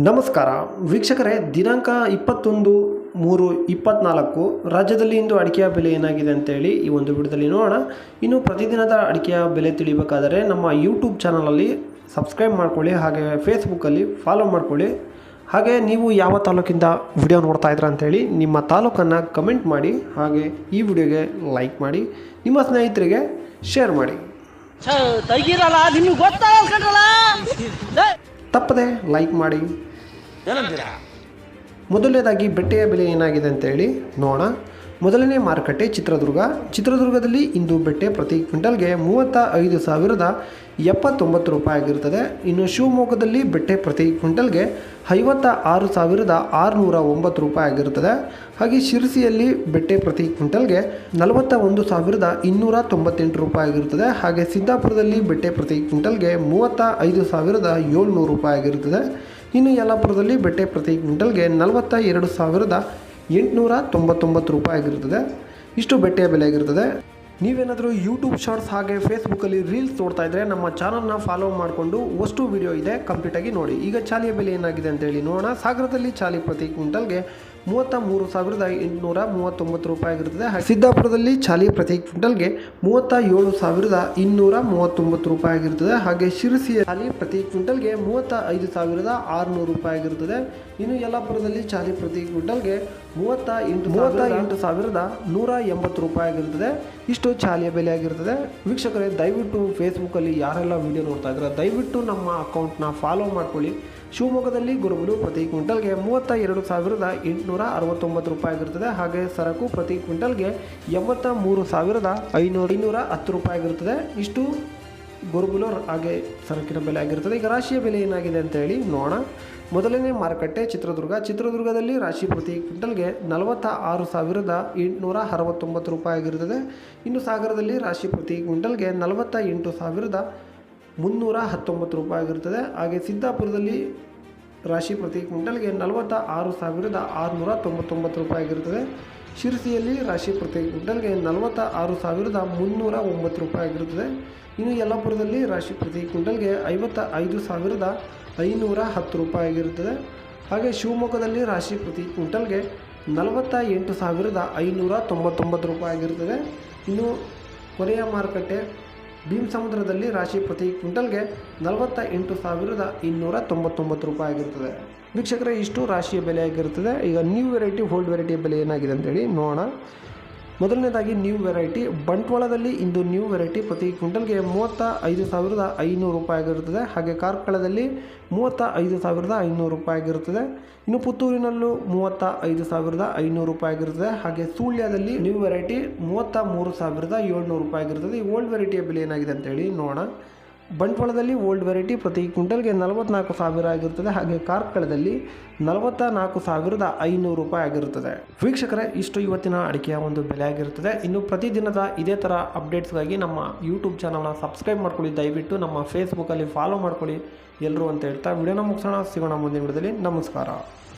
ನಮಸ್ಕಾರ. ವೀಕ್ಷಕರೇ, ದಿನಾಂಕ ಇಪ್ಪತ್ತೊಂದು ಮೂರು ಇಪ್ಪತ್ನಾಲ್ಕು. ರಾಜ್ಯದಲ್ಲಿ ಇಂದು ಅಡಿಕೆಯ ಬೆಲೆ ಏನಾಗಿದೆ ಅಂತೇಳಿ ಈ ಒಂದು ವಿಡಿಯೋದಲ್ಲಿ ನೋಡೋಣ. ಇನ್ನು ಪ್ರತಿದಿನದ ಅಡಿಕೆಯ ಬೆಲೆ ತಿಳಿಬೇಕಾದರೆ ನಮ್ಮ ಯೂಟ್ಯೂಬ್ ಚಾನಲಲ್ಲಿ ಸಬ್ಸ್ಕ್ರೈಬ್ ಮಾಡ್ಕೊಳ್ಳಿ, ಹಾಗೆ ಫೇಸ್ಬುಕ್ಕಲ್ಲಿ ಫಾಲೋ ಮಾಡ್ಕೊಳ್ಳಿ. ಹಾಗೆ ನೀವು ಯಾವ ತಾಲೂಕಿಂದ ವಿಡಿಯೋ ನೋಡ್ತಾ ಇದ್ದೀರಾ ಅಂತೇಳಿ ನಿಮ್ಮ ತಾಲೂಕನ್ನು ಕಮೆಂಟ್ ಮಾಡಿ, ಹಾಗೆ ಈ ವಿಡಿಯೋಗೆ ಲೈಕ್ ಮಾಡಿ, ನಿಮ್ಮ ಸ್ನೇಹಿತರಿಗೆ ಶೇರ್ ಮಾಡಿ. ತಪ್ಪದೆ ಲೈಕ್ ಮಾಡಿ. ಏನಂತೀರಾ? ಮೊದಲನೇದಾಗಿ ಬೆಟ್ಟೆಯ ಬೆಲೆ ಏನಾಗಿದೆ ಅಂತೇಳಿ ನೋಡೋಣ. ಮೊದಲನೇ ಮಾರುಕಟ್ಟೆ ಚಿತ್ರದುರ್ಗ. ಚಿತ್ರದುರ್ಗದಲ್ಲಿ ಇಂದು ಬೆಟ್ಟೆ ಪ್ರತಿ ಕ್ವಿಂಟಲ್ಗೆ ಮೂವತ್ತ ಐದು ಸಾವಿರದ ಎಪ್ಪತ್ತೊಂಬತ್ತು ರೂಪಾಯಿ ಆಗಿರುತ್ತದೆ. ಇನ್ನು ಶಿವಮೊಗ್ಗದಲ್ಲಿ ಬೆಟ್ಟೆ ಪ್ರತಿ ಕ್ವಿಂಟಲ್ಗೆ ಐವತ್ತ ಆರು ಸಾವಿರದ ಆರುನೂರ ಒಂಬತ್ತು ರೂಪಾಯಿ ಆಗಿರುತ್ತದೆ. ಹಾಗೆ ಶಿರಸಿಯಲ್ಲಿ ಬೆಟ್ಟೆ ಪ್ರತಿ ಕ್ವಿಂಟಲ್ಗೆ ನಲವತ್ತ ಒಂದು ಸಾವಿರದ ಇನ್ನೂರ ತೊಂಬತ್ತೆಂಟು ರೂಪಾಯಿ ಆಗಿರುತ್ತದೆ. ಹಾಗೆ ಸಿದ್ದಾಪುರದಲ್ಲಿ ಬೆಟ್ಟೆ ಪ್ರತಿ ಕ್ವಿಂಟಲ್ಗೆ ಮೂವತ್ತ ಐದು ಸಾವಿರದ ಏಳ್ನೂರು ರೂಪಾಯಿ ಆಗಿರುತ್ತದೆ. ಇನ್ನು ಯಲ್ಲಾಪುರದಲ್ಲಿ ಬೆಟ್ಟೆ ಪ್ರತಿ ಕ್ವಿಂಟಲ್ಗೆ ನಲವತ್ತ ಎರಡು ಸಾವಿರದ ಎಂಟುನೂರ ತೊಂಬತ್ತೊಂಬತ್ತು ರೂಪಾಯಿ ಆಗಿರ್ತದೆ. ಇಷ್ಟು ಬೆಟ್ಟೆಯ ಬೆಲೆ ಆಗಿರ್ತದೆ. ನೀವೇನಾದರೂ ಯೂಟ್ಯೂಬ್ ಶಾರ್ಟ್ಸ್ ಹಾಗೆ ಫೇಸ್ಬುಕ್ಕಲ್ಲಿ ರೀಲ್ಸ್ ನೋಡ್ತಾ ಇದ್ದರೆ ನಮ್ಮ ಚಾನಲ್ನ ಫಾಲೋ ಮಾಡಿಕೊಂಡು ಅಷ್ಟು ವಿಡಿಯೋ ಇದೆ ಕಂಪ್ಲೀಟಾಗಿ ನೋಡಿ. ಈಗ ಚಾಲಿಯ ಬೆಲೆ ಏನಾಗಿದೆ ಅಂತೇಳಿ ನೋಡೋಣ. ಸಾಗರದಲ್ಲಿ ಚಾಲಿ ಪ್ರತಿ ಕ್ವಿಂಟಲ್ಗೆ ಮೂವತ್ತ ಮೂರು ಸಾವಿರದ ಎಂಟುನೂರ ಮೂವತ್ತೊಂಬತ್ತು ರೂಪಾಯಿ ಆಗಿರುತ್ತದೆ. ಸಿದ್ದಾಪುರದಲ್ಲಿ ಚಾಲಿ ಪ್ರತಿ ಕ್ವಿಂಟಲ್ಗೆ ಮೂವತ್ತ ಏಳು ಸಾವಿರದ ಇನ್ನೂರ ಮೂವತ್ತೊಂಬತ್ತು ರೂಪಾಯಿ ಆಗಿರುತ್ತದೆ. ಹಾಗೆ ಶಿರಸಿಯ ಚಾಲಿ ಪ್ರತಿ ಕ್ವಿಂಟಲ್ಗೆ ಮೂವತ್ತ ಐದು ಸಾವಿರದ ಆರುನೂರು ರೂಪಾಯಿ ಆಗಿರುತ್ತದೆ. ಇನ್ನು ಯಲ್ಲಾಪುರದಲ್ಲಿ ಚಾಲಿ ಪ್ರತಿ ಕ್ವಿಂಟಲ್ಗೆ ಮೂವತ್ತ ಎಂಟು ಮೂವತ್ತ ಎಂಟು ಸಾವಿರದ ನೂರ ಎಂಬತ್ತು ರೂಪಾಯಿ ಆಗಿರುತ್ತದೆ. ಇಷ್ಟು ಚಾಲಿಯ ಬೆಲೆ ಆಗಿರುತ್ತದೆ. ವೀಕ್ಷಕರೇ, ದಯವಿಟ್ಟು ಫೇಸ್ಬುಕ್ಕಲ್ಲಿ ಯಾರೆಲ್ಲ ವಿಡಿಯೋ ನೋಡ್ತಾ ಇದ್ದಾರೆ, ದಯವಿಟ್ಟು ನಮ್ಮ ಅಕೌಂಟ್ನ ಫಾಲೋ ಮಾಡ್ಕೊಳ್ಳಿ. ಶಿವಮೊಗ್ಗದಲ್ಲಿ ಗುರುಬಲು ಪ್ರತಿ ಕ್ವಿಂಟಲ್ಗೆ ಮೂವತ್ತ ಎರಡು ಸಾವಿರದ ಎಂಟುನೂರ ಅರವತ್ತೊಂಬತ್ತು ರೂಪಾಯಿ ಆಗಿರುತ್ತದೆ. ಹಾಗೆ ಸರಕು ಪ್ರತಿ ಕ್ವಿಂಟಲ್ಗೆ ಎಂಬತ್ತ ಮೂರು ಸಾವಿರದ ಐನೂರ ಇನ್ನೂರ ಹತ್ತು ರೂಪಾಯಿ ಆಗಿರುತ್ತದೆ. ಇಷ್ಟು ಗೊರಗುಲು ಹಾಗೆ ಸರಕಿನ ಬೆಲೆ ಆಗಿರುತ್ತದೆ. ಈಗ ರಾಶಿಯ ಬೆಲೆ ಏನಾಗಿದೆ ಅಂತ ಹೇಳಿ ನೋಡೋಣ. ಮೊದಲನೇ ಮಾರುಕಟ್ಟೆ ಚಿತ್ರದುರ್ಗ. ಚಿತ್ರದುರ್ಗದಲ್ಲಿ ರಾಶಿ ಪ್ರತಿ ಕ್ವಿಂಟಲ್ಗೆ ನಲವತ್ತ ಆರು ಸಾವಿರದ ಎಂಟುನೂರ ಅರವತ್ತೊಂಬತ್ತು ರೂಪಾಯಿ ಆಗಿರುತ್ತದೆ. ಇನ್ನು ಸಾಗರದಲ್ಲಿ ರಾಶಿ ಪ್ರತಿ ಕ್ವಿಂಟಲ್ಗೆ ನಲವತ್ತ ಎಂಟು ಸಾವಿರದ ಮುನ್ನೂರ ಹತ್ತೊಂಬತ್ತು ರೂಪಾಯಿ ಆಗಿರ್ತದೆ ಹಾಗೆ ಸಿದ್ದಾಪುರದಲ್ಲಿ ರಾಶಿ ಪ್ರತಿ ಕ್ವಿಂಟಲ್ಗೆ ನಲವತ್ತ ಆರು ಸಾವಿರದ ಆರುನೂರ ತೊಂಬತ್ತೊಂಬತ್ತು ರೂಪಾಯಿ ಆಗಿರ್ತದೆ ಶಿರಸಿಯಲ್ಲಿ ರಾಶಿ ಪ್ರತಿ ಕ್ವಿಂಟಲ್ಗೆ ನಲವತ್ತ ಆರು ಸಾವಿರದ ಮುನ್ನೂರ ಒಂಬತ್ತು ರೂಪಾಯಿ ಆಗಿರುತ್ತದೆ. ಇನ್ನು ಯಲ್ಲಾಪುರದಲ್ಲಿ ರಾಶಿ ಪ್ರತಿ ಕ್ವಿಂಟಲ್ಗೆ ಐವತ್ತ ಐದು ಸಾವಿರದ ಐನೂರ ಹತ್ತು ರೂಪಾಯಿ ಆಗಿರುತ್ತದೆ. ಹಾಗೆ ಶಿವಮೊಗ್ಗದಲ್ಲಿ ರಾಶಿ ಪ್ರತಿ ಕ್ವಿಂಟಲ್ಗೆ ನಲವತ್ತ ಎಂಟು ಸಾವಿರದ ಐನೂರ ತೊಂಬತ್ತೊಂಬತ್ತು ರೂಪಾಯಿ ಆಗಿರುತ್ತದೆ. ಇನ್ನು ಕೊನೆಯ ಮಾರುಕಟ್ಟೆ ಭೀಮಸಮುದ್ರದಲ್ಲಿ ರಾಶಿ ಪ್ರತಿ ಕ್ವಿಂಟಲ್ಗೆ ನಲವತ್ತ ಎಂಟು ಸಾವಿರದ ಇನ್ನೂರ ತೊಂಬತ್ತೊಂಬತ್ತು ರೂಪಾಯಿ ಆಗಿರ್ತದೆ. ವೀಕ್ಷಕರೇ, ಇಷ್ಟು ರಾಶಿಯ ಬೆಲೆ ಆಗಿರುತ್ತದೆ. ಈಗ ನ್ಯೂ ವೆರೈಟಿ ಓಲ್ಡ್ ವೆರೈಟಿ ಬೆಲೆ ಏನಾಗಿದೆ ಅಂತೇಳಿ ನೋಡೋಣ. ಮೊದಲನೇದಾಗಿ ನ್ಯೂ ವೆರೈಟಿ ಬಂಟ್ವಾಳದಲ್ಲಿ ಇಂದು ನ್ಯೂ ವೆರೈಟಿ ಪ್ರತಿ ಕ್ವಿಂಟಲ್ಗೆ ಮೂವತ್ತ ಐದು ಸಾವಿರದ ಐನೂರು ರೂಪಾಯಿ ಆಗಿರುತ್ತದೆ. ಹಾಗೆ ಕಾರ್ಕಳದಲ್ಲಿ ಮೂವತ್ತ ಐದು ಸಾವಿರದ ಐನೂರು ರೂಪಾಯಿ ಆಗಿರುತ್ತದೆ. ಇನ್ನು ಪುತ್ತೂರಿನಲ್ಲೂ ಮೂವತ್ತ ಐದು ಸಾವಿರದ ಐನೂರು ರೂಪಾಯಿ ಆಗಿರುತ್ತದೆ. ಹಾಗೆ ಸುಳ್ಯದಲ್ಲಿ ನ್ಯೂ ವೆರೈಟಿ ಮೂವತ್ತ ಮೂರು ಸಾವಿರದ ಏಳ್ನೂರು ರೂಪಾಯಿ ಆಗಿರುತ್ತದೆ. ಈ ಓಲ್ಡ್ ವೆರೈಟಿಯ ಬೆಲೆ ಏನಾಗಿದೆ ಅಂತೇಳಿ ನೋಡೋಣ. ಬಂಟ್ವಾಳದಲ್ಲಿ ಓಲ್ಡ್ ವೆರೈಟಿ ಪ್ರತಿ ಕ್ವಿಂಟಲ್ಗೆ ನಲವತ್ನಾಲ್ಕು ಸಾವಿರ ಆಗಿರುತ್ತದೆ. ಹಾಗೆ ಕಾರ್ಕಳದಲ್ಲಿ ನಲವತ್ತ ನಾಲ್ಕು ಸಾವಿರದ ಐನೂರು ರೂಪಾಯಿ ಆಗಿರುತ್ತದೆ. ವೀಕ್ಷಕರೇ, ಇಷ್ಟು ಇವತ್ತಿನ ಅಡಿಕೆಯ ಒಂದು ಬೆಲೆ ಆಗಿರುತ್ತದೆ. ಇನ್ನು ಪ್ರತಿದಿನದ ಇದೇ ಥರ ಅಪ್ಡೇಟ್ಸ್ಗಾಗಿ ನಮ್ಮ ಯೂಟ್ಯೂಬ್ ಚಾನಲ್ನ ಸಬ್ಸ್ಕ್ರೈಬ್ ಮಾಡ್ಕೊಳ್ಳಿ. ದಯವಿಟ್ಟು ನಮ್ಮ ಫೇಸ್ಬುಕ್ಕಲ್ಲಿ ಫಾಲೋ ಮಾಡ್ಕೊಳ್ಳಿ. ಎಲ್ಲರೂ ಅಂತ ಹೇಳ್ತಾ ವಿಡಿಯೋನ ಮುಗಿಸೋಣ. ಸಿಗೋಣ ಮುಂದಿನ ವಿಡಿಯೋದಲ್ಲಿ. ನಮಸ್ಕಾರ.